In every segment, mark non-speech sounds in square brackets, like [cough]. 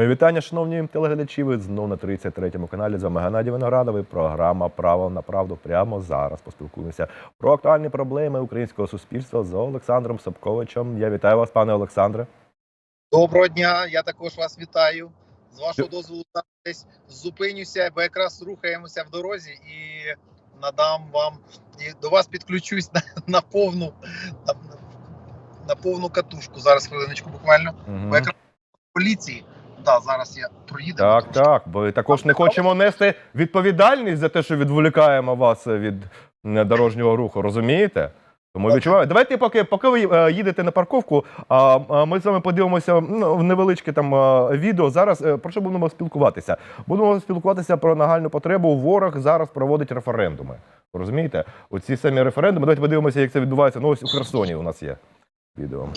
Мої вітання, шановні телеглядачі. Ви знов на 33-му каналі. З вами Геннадій Виноградовий. Програма Право на правду прямо зараз. Поспілкуємося про актуальні проблеми українського суспільства з Олександром Сапковичем. Я вітаю вас, пане Олександре. Доброго дня, я також вас вітаю. З вашого дозволу десь зупинюся, бо якраз рухаємося в дорозі і надам вам і до вас підключусь на, на повну на, на повну катушку. Зараз хвилиночку буквально. Бо якраз поліції. Да, зараз я проїду. Так, так. Бо також не хочемо нести відповідальність за те, що відволікаємо вас від дорожнього руху. Розумієте? Тому відчуваю. Давайте, поки поки ви е, їдете на парковку, а, а ми з вами подивимося ну, в невеличке там е, відео. Зараз е, про що будемо спілкуватися? Будемо спілкуватися про нагальну потребу. Ворог зараз проводить референдуми. Розумієте? Оці самі референдуми. Давайте подивимося, як це відбувається. Ну ось у Херсоні у нас є відео.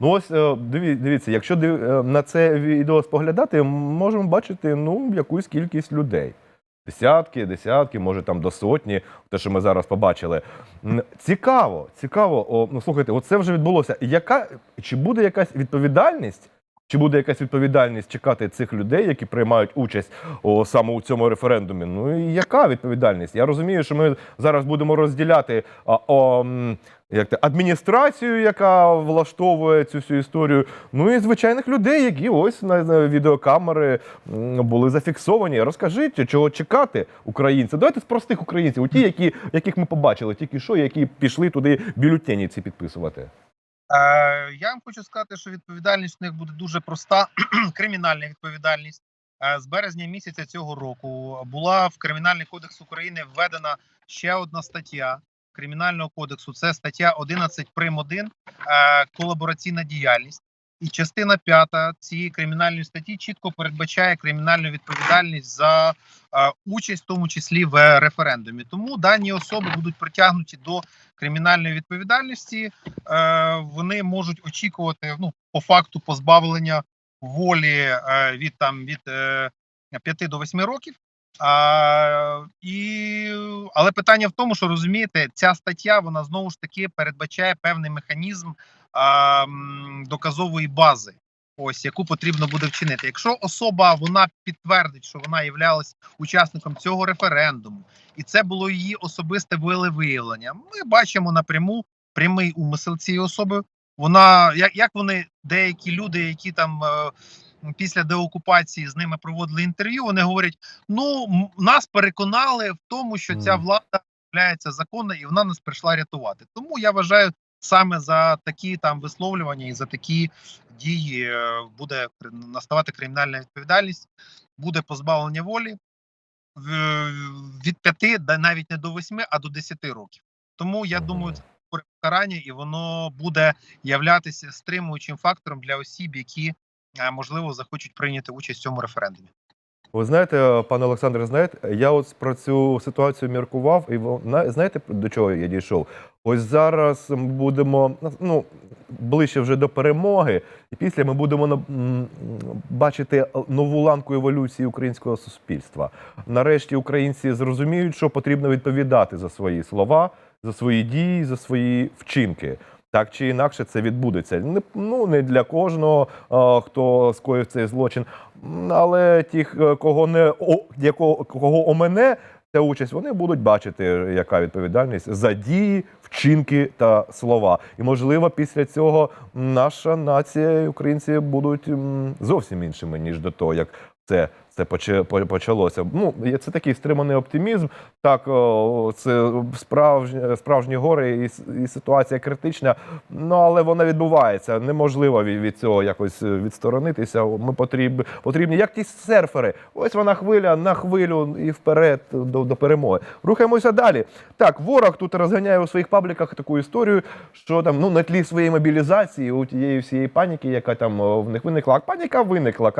Ну ось е, дивіться, якщо е, на це відео споглядати, можемо бачити ну, якусь кількість людей. Десятки, десятки, може там до сотні, те, що ми зараз побачили. Цікаво, цікаво. О, ну слухайте, оце вже відбулося. Яка чи буде якась відповідальність? Чи буде якась відповідальність чекати цих людей, які приймають участь о, саме у цьому референдумі? Ну і яка відповідальність? Я розумію, що ми зараз будемо розділяти а, о, як те, адміністрацію, яка влаштовує цю всю історію. Ну і звичайних людей, які ось на, відеокамери були зафіксовані. Розкажіть, чого чекати українців. Давайте з простих українців, у ті, які, яких ми побачили, тільки що, які пішли туди бюлетені ці підписувати. Е, я вам хочу сказати, що відповідальність у них буде дуже проста. [clears throat] Кримінальна відповідальність. Е, з березня місяця цього року була в Кримінальний кодекс України введена ще одна стаття Кримінального кодексу. Це стаття 11 прим. 1 е, колабораційна діяльність. І частина п'ята цієї кримінальної статті чітко передбачає кримінальну відповідальність за е, участь, в тому числі в референдумі. Тому дані особи будуть притягнуті до кримінальної відповідальності. Е, вони можуть очікувати ну по факту позбавлення волі е, від там від е, 5 до 8 років. А, і, але питання в тому, що розумієте, ця стаття вона знову ж таки передбачає певний механізм доказової бази, ось яку потрібно буде вчинити. Якщо особа вона підтвердить, що вона являлась учасником цього референдуму, і це було її особисте волевиявлення, ми бачимо напряму прямий умисел цієї особи. Вона як, як вони, деякі люди, які там е, після деокупації з ними проводили інтерв'ю, вони говорять: ну нас переконали в тому, що ця влада є законна і вона нас прийшла рятувати. Тому я вважаю, саме за такі там висловлювання і за такі дії е, буде наставати кримінальна відповідальність, буде позбавлення волі від 5 да навіть не до 8, а до 10 років. Тому я думаю, це покарання, і воно буде являтися стримуючим фактором для осіб, які е, можливо захочуть прийняти участь в цьому референдумі. Ви знаєте, пане Олександре, знаєте, я от про цю ситуацію міркував, і знаєте, до чого я дійшов? Ось зараз будемо ну, ближче вже до перемоги, і після ми будемо бачити нову ланку еволюції українського суспільства. Нарешті українці зрозуміють, що потрібно відповідати за свої слова, за свої дії, за свої вчинки. Так чи інакше це відбудеться. Не, ну, не для кожного, а, хто скоїв цей злочин, але тих, е, кого не о, якого, кого омене ця участь, вони будуть бачити, яка відповідальність за дії, вчинки та слова. І можливо, після цього наша нація, і українці будуть зовсім іншими ніж до того, як це. Це почалося. Ну, це такий стриманий оптимізм. Так, це справжні, справжні гори і, і ситуація критична. Ну, але вона відбувається. Неможливо від, від цього якось е, відсторонитися. Ми потрібні, потрібні, як ті серфери. Ось вона хвиля на хвилю і вперед до, до перемоги. Рухаємося далі. Так, ворог тут розганяє у своїх пабліках таку історію, що там ну на тлі своєї мобілізації, у тієї всієї паніки, яка там в них виникла. А паніка виникла.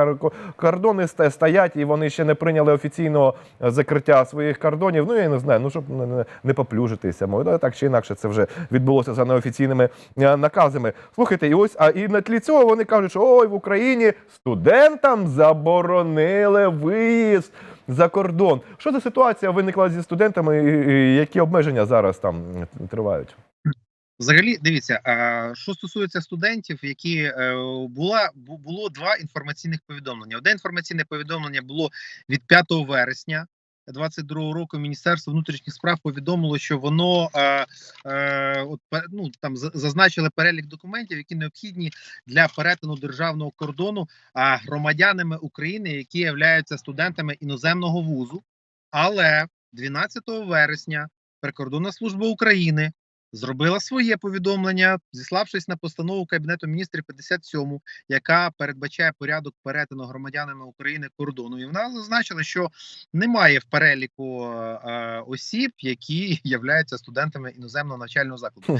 Кордони стоять. Сидять і вони ще не прийняли офіційного е, закриття своїх кордонів. Ну я не знаю, ну щоб не, не, поплюжитися. Ну, так чи інакше це вже відбулося за неофіційними е, наказами. Слухайте, і ось а і на тлі цього вони кажуть, що ой в Україні студентам заборонили виїзд за кордон. Що за ситуація виникла зі студентами? і Які обмеження зараз там тривають? Взагалі, дивіться, що стосується студентів, які е, була бу- було два інформаційних повідомлення. Одне інформаційне повідомлення було від 5 вересня 22 року. Міністерство внутрішніх справ повідомило, що воно е, е, от ну там за- зазначили перелік документів, які необхідні для перетину державного кордону громадянами України, які являються студентами іноземного вузу. Але 12 вересня прикордонна служба України зробила своє повідомлення, зіславшись на постанову Кабінету міністрів 57, яка передбачає порядок перетину громадянами України кордону. І вона зазначила, що немає в переліку е, осіб, які [laughs] являються студентами іноземного навчального закладу.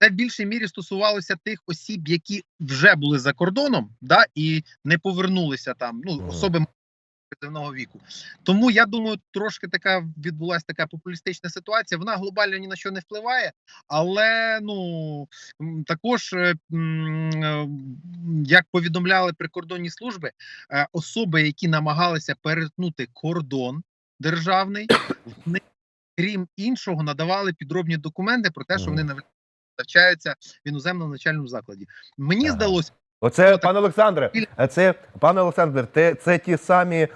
Це в більшій мірі стосувалося тих осіб, які вже були за кордоном, да і не повернулися там. Ну особи призивного віку. Тому я думаю, трошки така відбулася така популістична ситуація. Вона глобально ні на що не впливає, але ну також, е, як повідомляли прикордонні служби, е, особи, які намагалися перетнути кордон державний, вони, крім іншого, надавали підробні документи про те, що вони навчаються в іноземному навчальному закладі. Мені Ага. здалося. Оце, пане Олександре, це пане Олександре, те, це ті самі е,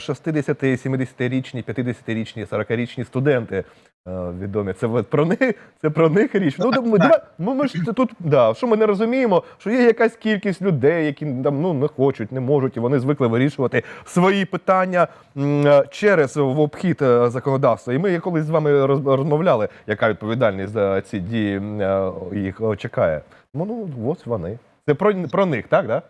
60, 70-річні, 50-річні, 40-річні студенти. е, Відомі, це про них, це про них річ. Ну, [laughs] Так, ми, так. ми, ми ж тут, да, що ми не розуміємо, що є якась кількість людей, які там ну не хочуть, не можуть, і вони звикли вирішувати свої питання е, через в обхід е, законодавства. І ми колись з вами роз- розмовляли, яка відповідальність за ці дії е, їх чекає. Ну, ну ось вони. Це про, про них, так? Да?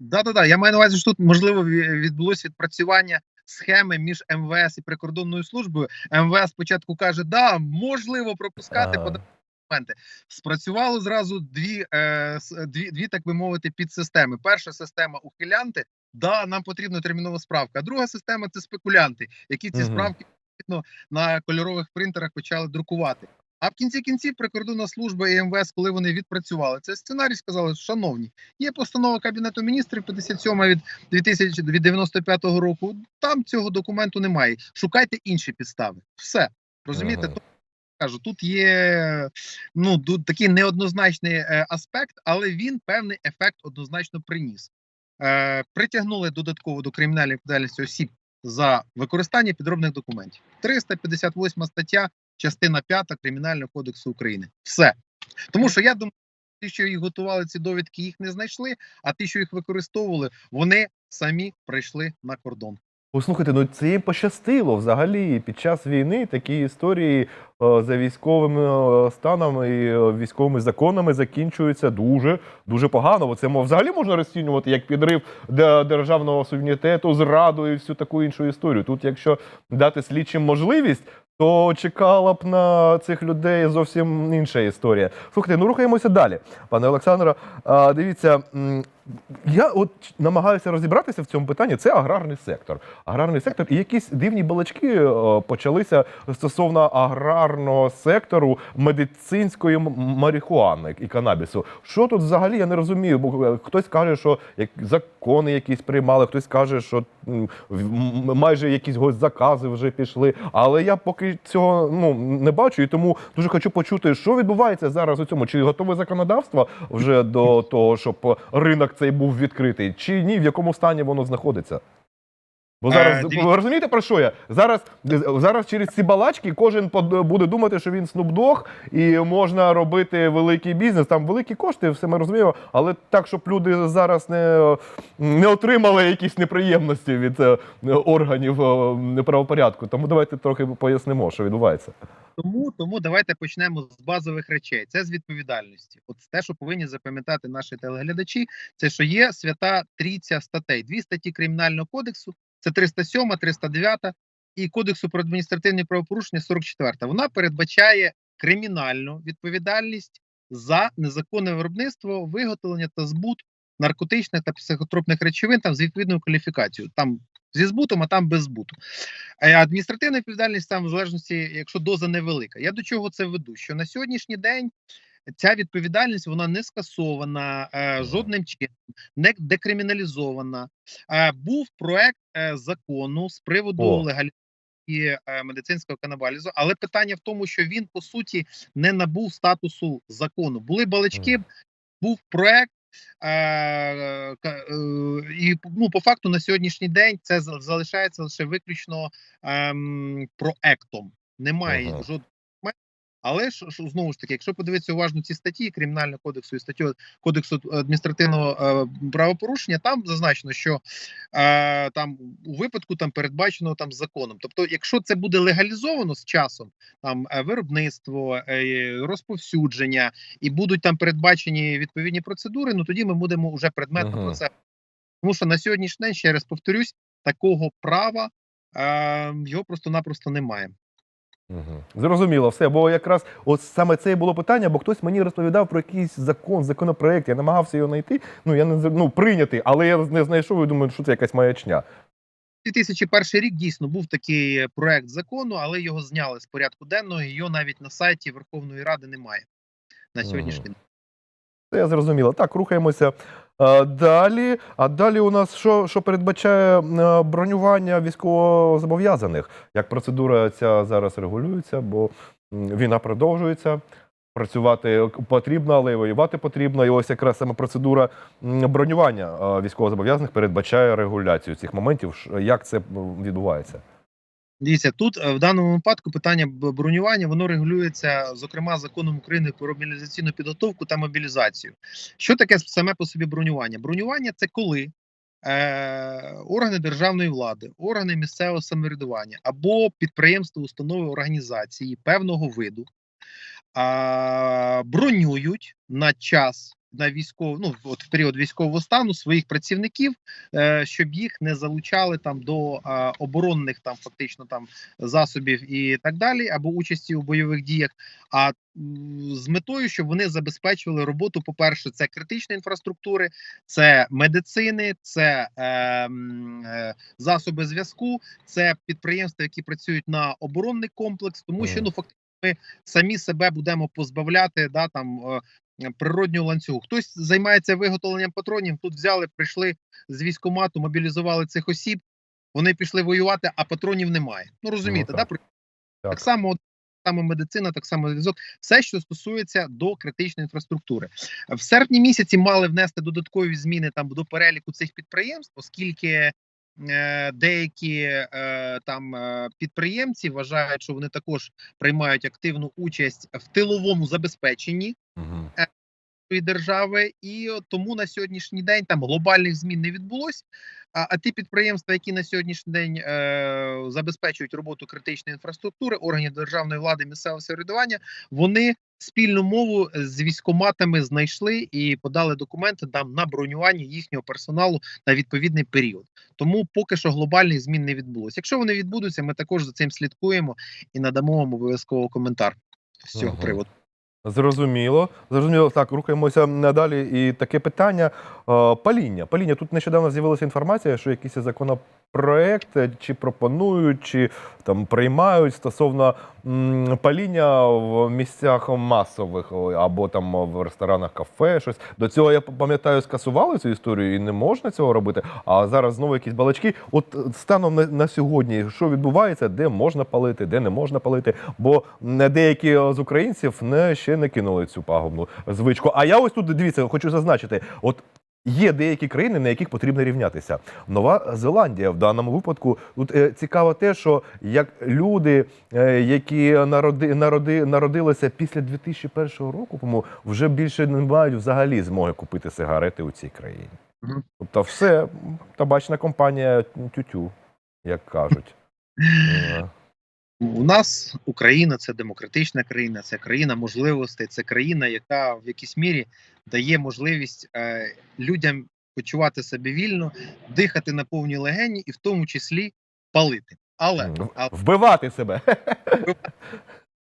Да, да, да. Я маю на увазі, що тут можливо ві- відбулось відпрацювання схеми між МВС і прикордонною службою. МВС спочатку каже, да, можливо пропускати А. подати документи. Спрацювало зразу дві, е, дві, дві, так би мовити, підсистеми. Перша система ухилянти. Да, нам потрібна термінова справка. А друга система це спекулянти, які ці Мгм. справки на кольорових принтерах почали друкувати. А в кінці кінців прикордонна служба і МВС, коли вони відпрацювали цей сценарій, сказали, шановні, є постанова Кабінету міністрів 57 від 2095 року. Там цього документу немає. Шукайте інші підстави. Все розумієте? Ага. То кажу, тут є ну тут такий неоднозначний е, аспект, але він певний ефект однозначно приніс. Е, притягнули додатково до кримінальної відповідальності осіб за використання підробних документів. 358 стаття, частина 5 Кримінального кодексу України. Все. Тому що я думаю, ті, що їх готували ці довідки, їх не знайшли, а ті, що їх використовували, вони самі прийшли на кордон. Послухайте, ну це їм пощастило взагалі під час війни такі історії е, за військовим е, станом і е, військовими законами закінчуються дуже дуже погано. Бо це мов, взагалі можна розцінювати як підрив державного суверенітету, зраду і всю таку іншу історію. Тут, якщо дати слідчим можливість. То чекала б на цих людей зовсім інша історія. Слухайте, ну рухаємося далі. Пане Олександре, дивіться, я от намагаюся розібратися в цьому питанні. Це аграрний сектор. Аграрний сектор і якісь дивні балачки е, почалися стосовно аграрного сектору медицинської марихуани і канабісу. Що тут взагалі я не розумію? Бо е, хтось каже, що закони якісь приймали, хтось каже, що майже якісь госзакази вже пішли. Але я поки цього ну не бачу, і тому дуже хочу почути, що відбувається зараз у цьому. Чи готове законодавство вже до того, щоб ринок цей був відкритий, чи ні, в якому стані воно знаходиться? Бо Е, зараз дивіться. ви розумієте про що я? Зараз зараз через ці балачки кожен буде думати, що він снупдог, і можна робити великий бізнес. Там великі кошти, все ми розуміємо, але так, щоб люди зараз не, не отримали якісь неприємності від е, органів е, правопорядку. Тому давайте трохи пояснимо, що відбувається. Тому тому давайте почнемо з базових речей. Це з відповідальності. От те, що повинні запам'ятати наші телеглядачі, це що є свята трійця статей. Дві статті кримінального кодексу. Це 307, 309 і кодексу про адміністративні правопорушення 44. Вона передбачає кримінальну відповідальність за незаконне виробництво, виготовлення та збут наркотичних та психотропних речовин там з відповідною кваліфікацією. Там зі збутом, а там без збуту. Е, Адміністративна відповідальність там в залежності, якщо доза невелика. Я до чого це веду? Що на сьогоднішній день ця відповідальність вона не скасована е, жодним чином, не декриміналізована. Е, був проект е, закону з приводу легалізації е, медицинського канабалізу, але питання в тому, що він по суті не набув статусу закону. Були балачки, був проект. Е, е, і ну, по факту на сьогоднішній день це за- залишається лише виключно ем, проектом. Немає Ага. жодного. Але ж знову ж таки, якщо подивитися уважно ці статті кримінального кодексу і статтю кодексу адміністративного е, правопорушення, там зазначено, що е, там у випадку там передбачено там законом. Тобто, якщо це буде легалізовано з часом, там е, виробництво, е, розповсюдження і будуть там передбачені відповідні процедури, ну тоді ми будемо вже предметно Мгм. про це. Тому що на сьогоднішній день, ще раз повторюсь, такого права е, його просто-напросто немає. Угу. Зрозуміло, все. Бо якраз от саме це і було питання, бо хтось мені розповідав про якийсь закон, законопроект. Я намагався його знайти. Ну я не ну, прийняти, але я не знайшов і думаю, що це якась маячня. 2001 рік дійсно був такий проект закону, але його зняли з порядку денного. і Його навіть на сайті Верховної Ради немає на сьогоднішній день. Це я зрозуміло. Так, рухаємося е, далі. А далі у нас що, що передбачає е, бронювання військовозобов'язаних? Як процедура ця зараз регулюється, бо війна продовжується. Працювати потрібно, але воювати потрібно. І ось якраз саме процедура бронювання е, військовозобов'язаних передбачає регуляцію цих моментів. Як це відбувається? Дивіться, тут е, в даному випадку питання бронювання воно регулюється, зокрема, законом України про мобілізаційну підготовку та мобілізацію. Що таке саме по собі бронювання? Бронювання це коли е, органи державної влади, органи місцевого самоврядування або підприємства, установи організації певного виду а, бронюють на час. На військов, ну от в період військового стану своїх працівників, е, щоб їх не залучали там до е, оборонних там фактично там засобів і так далі, або участі у бойових діях. А з метою, щоб вони забезпечували роботу. По перше, це критичної інфраструктури, це медицини, це е, е, засоби зв'язку, це підприємства, які працюють на оборонний комплекс, тому що ну фактично ми самі себе будемо позбавляти да там. Е, Природнього ланцюгу хтось займається виготовленням патронів. Тут взяли, прийшли з військомату, мобілізували цих осіб. Вони пішли воювати, а патронів немає. Ну розумієте, Ну, да? так. При- Так. так само само медицина, так само зв'язок, все, що стосується до критичної інфраструктури. В серпні місяці мали внести додаткові зміни там до переліку цих підприємств, оскільки деякі е, там е, підприємці вважають, що вони також приймають активну участь в тиловому забезпеченні нашої держави, і тому на сьогоднішній день там глобальних змін не відбулось. А, а ті підприємства, які на сьогоднішній день е, забезпечують роботу критичної інфраструктури, органів державної влади, місцевого самоврядування, вони спільну мову з військоматами знайшли і подали документи там на бронювання їхнього персоналу на відповідний період. Тому поки що глобальних змін не відбулося. Якщо вони відбудуться, ми також за цим слідкуємо і надамо вам обов'язково коментар з цього Мгм. приводу. Зрозуміло. Зрозуміло. Так, рухаємося надалі. І таке питання. Паління. Паління. Тут нещодавно з'явилася інформація, що якийсь законопроект е, чи пропонують, чи там приймають стосовно м, паління в місцях масових або там в ресторанах, кафе, щось. До цього я пам'ятаю, скасували цю історію і не можна цього робити. А зараз знову якісь балачки. От е, станом на, на сьогодні, що відбувається, де можна палити, де не можна палити. Бо деякі з українців не ще не кинули цю пагубну звичку. А я ось тут дивіться, хочу зазначити: от. Є деякі країни, на яких потрібно рівнятися. Нова Зеландія в даному випадку. Тут е, цікаво те, що як люди, е, які народи, народи, народилися після 2001 року, тому вже більше не мають взагалі змоги купити сигарети у цій країні. Мгм. Тобто, все табачна компанія тютю, як кажуть. [laughs] У нас Україна це демократична країна, це країна можливостей, це країна, яка в якійсь мірі дає можливість е, людям почувати себе вільно, дихати на повні легені і в тому числі палити. Але, м, а- Вбивати себе.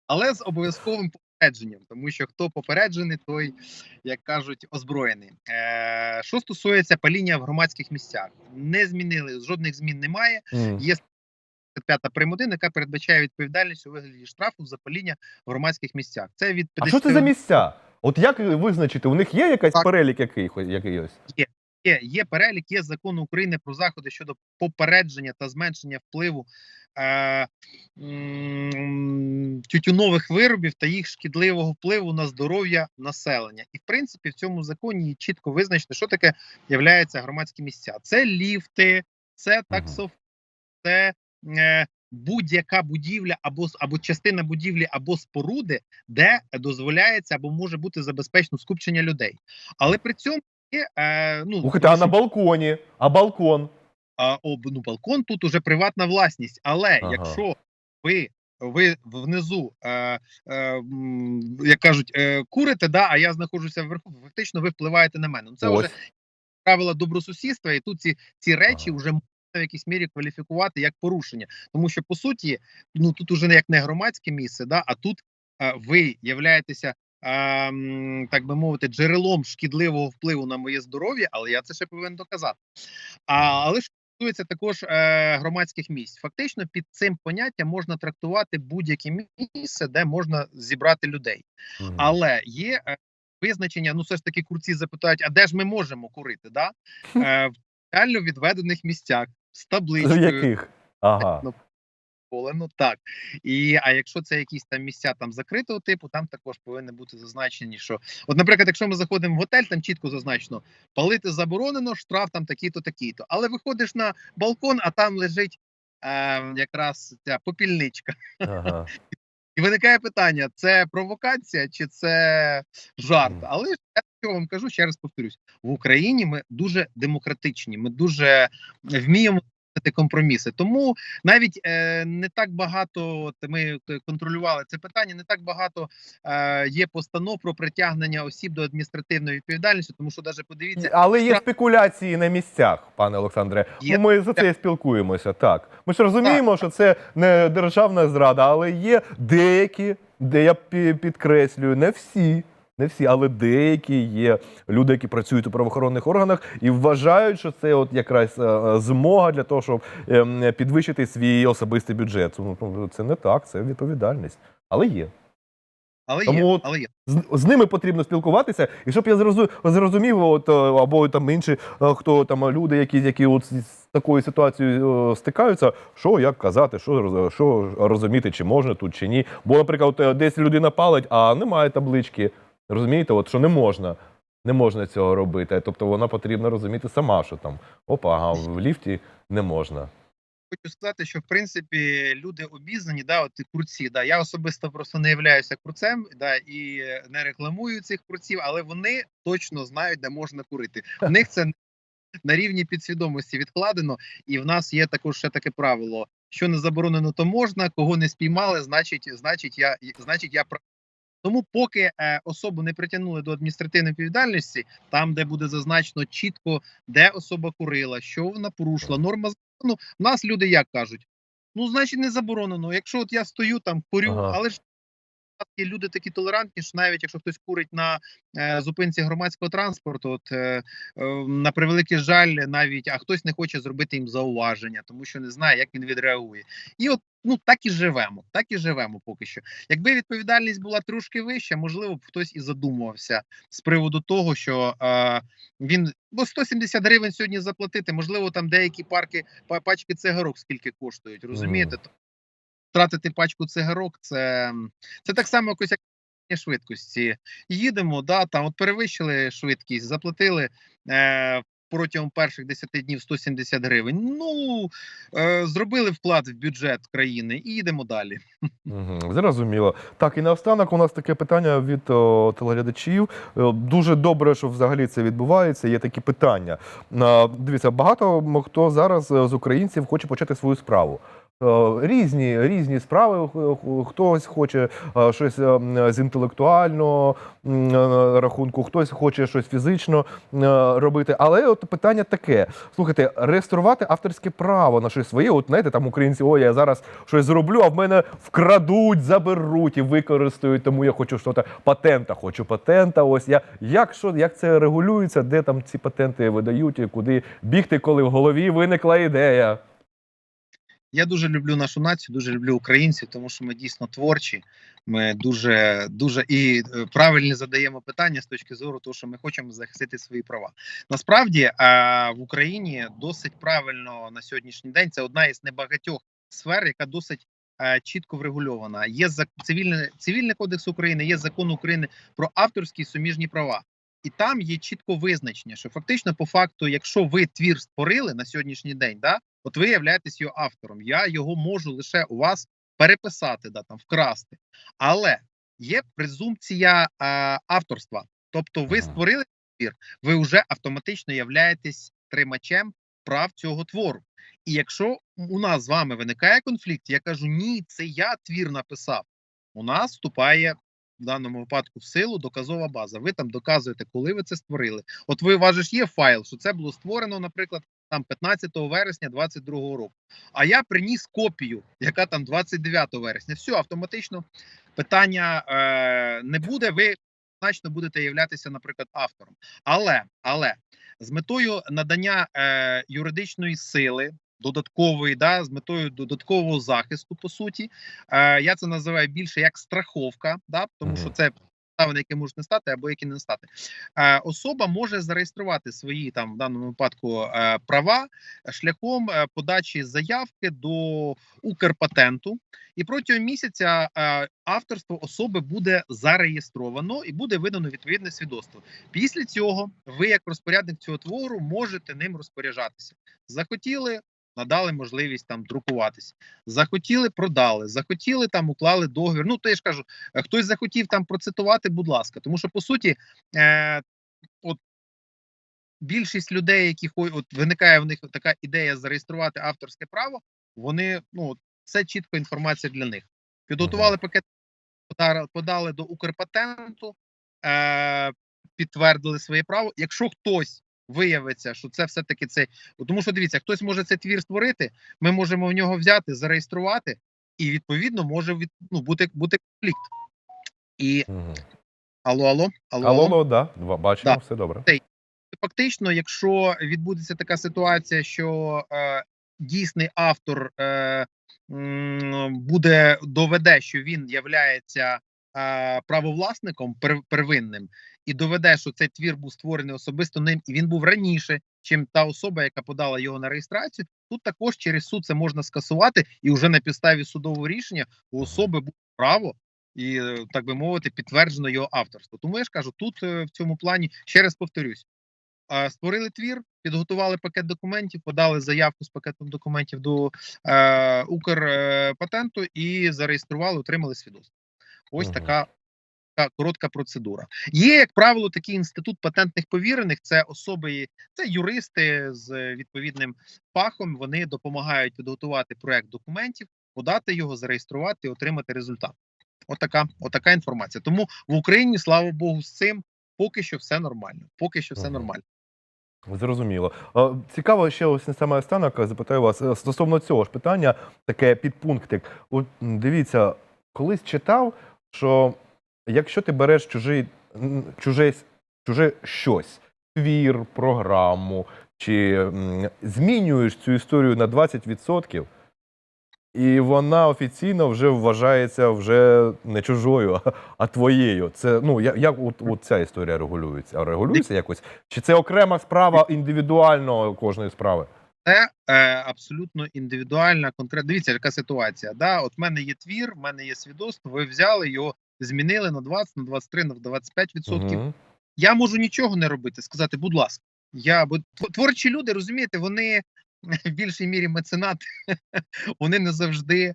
але з обов'язковим попередженням, тому що хто попереджений, той, як кажуть, озброєний. Е, що стосується паління в громадських місцях, не змінили жодних змін немає. Є 5 прим. 1, яка передбачає відповідальність у вигляді штрафу за паління в громадських місцях. Це від А що це за місця? От як визначити? У них є якась Так. перелік який, якийсь? Є, є перелік, є закон України про заходи щодо попередження та зменшення впливу е, м, тютюнових виробів та їх шкідливого впливу на здоров'я населення. І в принципі в цьому законі чітко визначено, що таке являються громадські місця. Це ліфти, це таксоф, це будь-яка будівля або або частина будівлі або споруди, де дозволяється або може бути забезпечено скупчення людей. Але при цьому є е, ну Слухайте, а на балконі, а балкон? а, об, ну, балкон тут уже приватна власність. Але Ага. якщо ви ви внизу, е, е, як кажуть, е, курите, да, а я знаходжуся вверху, фактично ви впливаєте на мене. Ну, це Ось. вже правила добросусідства, і тут ці, ці речі Ага. вже в якійсь мірі кваліфікувати як порушення. Тому що по суті, ну тут уже не як не громадське місце, да, а тут е, ви являєтеся. е, так би мовити, джерелом шкідливого впливу на моє здоров'я, але я це ще повинен доказати. А, але що стосується також е, громадських місць, фактично під цим поняттям можна трактувати будь-яке місце, де можна зібрати людей. Мгм. Але є е, визначення, ну все ж таки курці запитають, а де ж ми можемо курити? Да? Е, в реально відведених місцях з табличкою яких? Ага. ну, поле, ну так. І а якщо це якісь там місця там закритого типу, там також повинні бути зазначені, що от, наприклад, якщо ми заходимо в готель, там чітко зазначено палити заборонено, штраф там такий-то, такий-то. Але виходиш на балкон, а там лежить е, якраз ця попільничка. ага. І виникає питання: це провокація чи це жарт? Але ж я що вам кажу, ще раз повторюсь: в Україні ми дуже демократичні, ми дуже вміємо компроміси. Тому навіть е, не так багато от ми контролювали це питання. Не так багато е, є постанов про притягнення осіб до адміністративної відповідальності, тому що навіть подивіться, Але є спекуляції на місцях, пане Олександре. Є. Ми за це спілкуємося. Так. Ми ж розуміємо, що це не державна зрада, але є деякі, де я підкреслюю, не всі. Не всі, але деякі є люди, які працюють у правоохоронних органах і вважають, що це от якраз е, е, змога для того, щоб ем, підвищити свій особистий бюджет. Ну, ну, це не так, це відповідальність. Але є. але Тому є, от але є. з, з ними потрібно спілкуватися, і щоб я зрозумів, зрозумів от, е, або там інші, хто там люди, які, які от з, такою ситуацією стикаються, що як казати, що, що розуміти, чи можна тут, чи ні. Бо, наприклад, десь людина палить, а немає таблички. Розумієте, от що не можна. Не можна цього робити. Тобто вона потрібно розуміти сама, що там опа, ага, в ліфті не можна. хочу сказати, що в принципі люди обізнані, да, от курці. Да, я особисто просто не являюся курцем, да, і не рекламую цих курців, але вони точно знають, де можна курити. У них це на рівні підсвідомості відкладено, і в нас є також ще таке правило: що не заборонено, то можна, кого не спіймали, значить, значить, я значить, я прав. Тому, поки е, особу не притягнули до адміністративної відповідальності, там, де буде зазначено чітко, де особа курила, що вона порушила, норма закону. В нас люди як кажуть: ну, значить, не заборонено. Якщо от я стою там, курю, Ага. але ж є люди такі толерантні, що навіть якщо хтось курить на е, зупинці громадського транспорту, от е, е, на превеликий жаль, навіть а хтось не хоче зробити їм зауваження, тому що не знає, як він відреагує. І от ну так і живемо, так і живемо поки що. Якби відповідальність була трошки вища, можливо б хтось і задумувався з приводу того, що е, він бо 170 гривень сьогодні заплатити, можливо, там деякі парки пачки цигарок скільки коштують, розумієте? Втратити пачку цигарок, це, це так само якось як швидкості. Їдемо, да, там от перевищили швидкість, заплатили е, протягом перших 10 днів 170 гривень. Ну е, зробили вклад в бюджет країни і їдемо далі. Угу, зрозуміло. Так, і наостанок у нас таке питання від о, телеглядачів. Е, Дуже добре, що взагалі це відбувається. Є такі питання. Дивіться, багато хто зараз е, з українців хоче почати свою справу. Е, різні, різні справи. Хтось хоче е, щось е, з інтелектуального рахунку, хтось хоче щось фізично робити. Але от питання таке: слухайте, реєструвати авторське право на щось своє. От знаєте, там українці, ой, я зараз щось зроблю, а в мене вкрадуть, заберуть і використають. Тому я хочу щось патента. Хочу патента. Ось я як що, як це регулюється, де там ці патенти видають, і куди бігти, коли в голові виникла ідея. Я дуже люблю нашу націю, дуже люблю українців, тому що ми дійсно творчі. Ми дуже дуже і е, правильно задаємо питання з точки зору того, що ми хочемо захистити свої права. Насправді в Україні досить правильно на сьогоднішній день. Це одна із небагатьох сфер, яка досить е, чітко врегульована. Є цивільний цивільний кодекс України, є закон України про авторські і суміжні права. І там є чітко визначення, що фактично, по факту, якщо ви твір створили на сьогоднішній день, да, от ви являєтесь його автором. Я його можу лише у вас переписати, да, там, вкрасти. Але є презумпція а, авторства. Тобто, ви створили твір, ви вже автоматично являєтесь тримачем прав цього твору. І якщо у нас з вами виникає конфлікт, я кажу, ні, це я твір написав. У нас вступає в даному випадку в силу доказова база. Ви там доказуєте, коли ви це створили. От ви вважаєш, є файл, що це було створено, наприклад, там 15 вересня 22 року. А я приніс копію, яка там 29 вересня. Все, автоматично питання е, не буде. Ви значно будете являтися, наприклад, автором. Але але з метою надання е, юридичної сили. Додаткової, да, з метою додаткового захисту, по суті, е, я це називаю більше як страховка, да, тому що це обставини, які можуть не стати або які не стати. Е, особа може зареєструвати свої там в даному випадку е, права шляхом е, подачі заявки до Укрпатенту, і протягом місяця авторство особи буде зареєстровано і буде видано відповідне свідоцтво. Після цього ви, як розпорядник цього твору, можете ним розпоряджатися. Захотіли. Надали можливість там друкуватися, захотіли, продали, захотіли там, уклали договір. Ну то я ж кажу, е, хтось захотів там процитувати, будь ласка, тому що по суті, е, от більшість людей, які от виникає в них така ідея зареєструвати авторське право, вони ну це чітко інформація для них. Підготували пакет, подали, подали до Укрпатенту, е, підтвердили своє право. Якщо хтось виявиться, що це все-таки цей, тому що дивіться, хтось може цей твір створити, ми можемо в нього взяти, зареєструвати, і відповідно може від, ну, бути, бути конфлікт. І Мгм. алло, алло, алло, Алло, алло, да, бачимо, Да. все добре. фактично, якщо відбудеться така ситуація, що е, дійсний автор е, буде доведе, що він являється е, правовласником пер, первинним, і доведе, що цей твір був створений особисто ним, і він був раніше, чим та особа, яка подала його на реєстрацію. Тут також через суд це можна скасувати, і вже на підставі судового рішення у особи буде право. І е, так би мовити, підтверджено його авторство. Тому я ж кажу, тут е, в цьому плані ще раз повторюсь: е, створили твір, підготували пакет документів, подали заявку з пакетом документів до е, Укрпатенту і зареєстрували, отримали свідоцтво. Ось така, така коротка процедура. Є, як правило, такий інститут патентних повірених. Це особи, це юристи з відповідним фахом. Вони допомагають підготувати проект документів, подати його, зареєструвати і отримати результат. Отака, отака інформація. Тому в Україні, слава Богу, з цим поки що все нормально. Поки що все нормально. Зрозуміло. Е, Цікаво, ще ось на саме останок запитаю вас е, стосовно цього ж питання, таке підпунктик. Дивіться, колись читав, що якщо ти береш чужий, м, чуже, щось, твір, програму, чи змінюєш цю історію на 20%, і вона офіційно вже вважається вже не чужою, а, твоєю. Це ну як, як от, от ця історія регулюється? Регулюється якось? Чи це окрема справа індивідуально кожної справи? Це е, абсолютно індивідуальна, конкретна. Дивіться, яка ситуація. Да? От в мене є твір, в мене є свідоцтво. Ви взяли його, змінили на 20, на 23, на 25 відсотків. Мгм. Я можу нічого не робити, сказати, будь ласка, я бо тв- творчі люди, розумієте, вони в більшій мірі меценати, [laughs] вони не завжди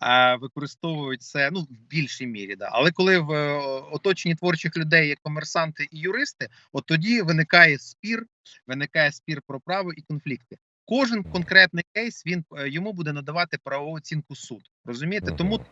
а, використовують це. Ну, в більшій мірі, да. Але коли в е, оточенні творчих людей є комерсанти і юристи, от тоді виникає спір, виникає спір про право і конфлікти. кожен конкретний кейс він е, йому буде надавати правову оцінку суд. Розумієте? Тому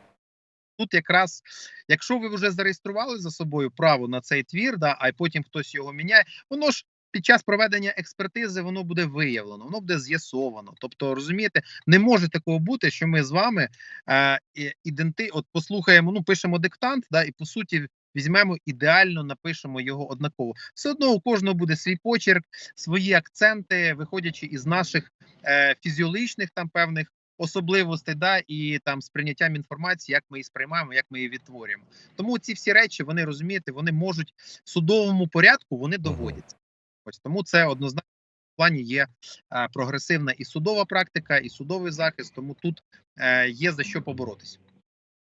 тут якраз, якщо ви вже зареєстрували за собою право на цей твір, да, а й потім хтось його міняє, воно ж. Під час проведення експертизи воно буде виявлено, воно буде з'ясовано. Тобто, розумієте, не може такого бути, що ми з вами е, іденти, от послухаємо, ну пишемо диктант, да, і по суті візьмемо ідеально, напишемо його однаково. Все одно у кожного буде свій почерк, свої акценти, виходячи із наших е, фізіологічних там певних особливостей, да, і там сприйняттям інформації, як ми її сприймаємо, як ми її відтворюємо. Тому ці всі речі вони розумієте, вони можуть в судовому порядку вони доводяться. Ось тому це однозначно в плані є е, прогресивна і судова практика, і судовий захист. Тому тут е, є за що поборотися.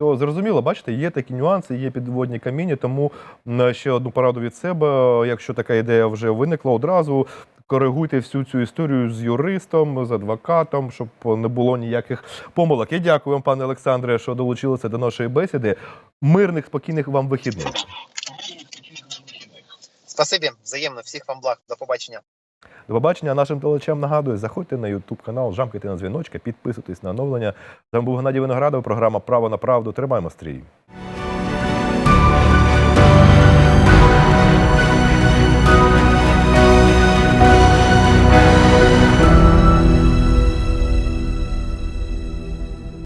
То зрозуміло, бачите, є такі нюанси, є підводні каміння. Тому ще одну пораду від себе. Якщо така ідея вже виникла, одразу коригуйте всю цю історію з юристом, з адвокатом, щоб не було ніяких помилок. Я дякую вам, пане Олександре, що долучилися до нашої бесіди. Мирних, спокійних вам вихідних. Спасибі, взаємно, всіх вам благ. До побачення. До побачення нашим телечам нагадую, заходьте на YouTube канал, жамкайте на дзвіночка, підписуйтесь на оновлення. З вами був Геннадій Виноградов, програма Право на правду. Тримаємо стрій.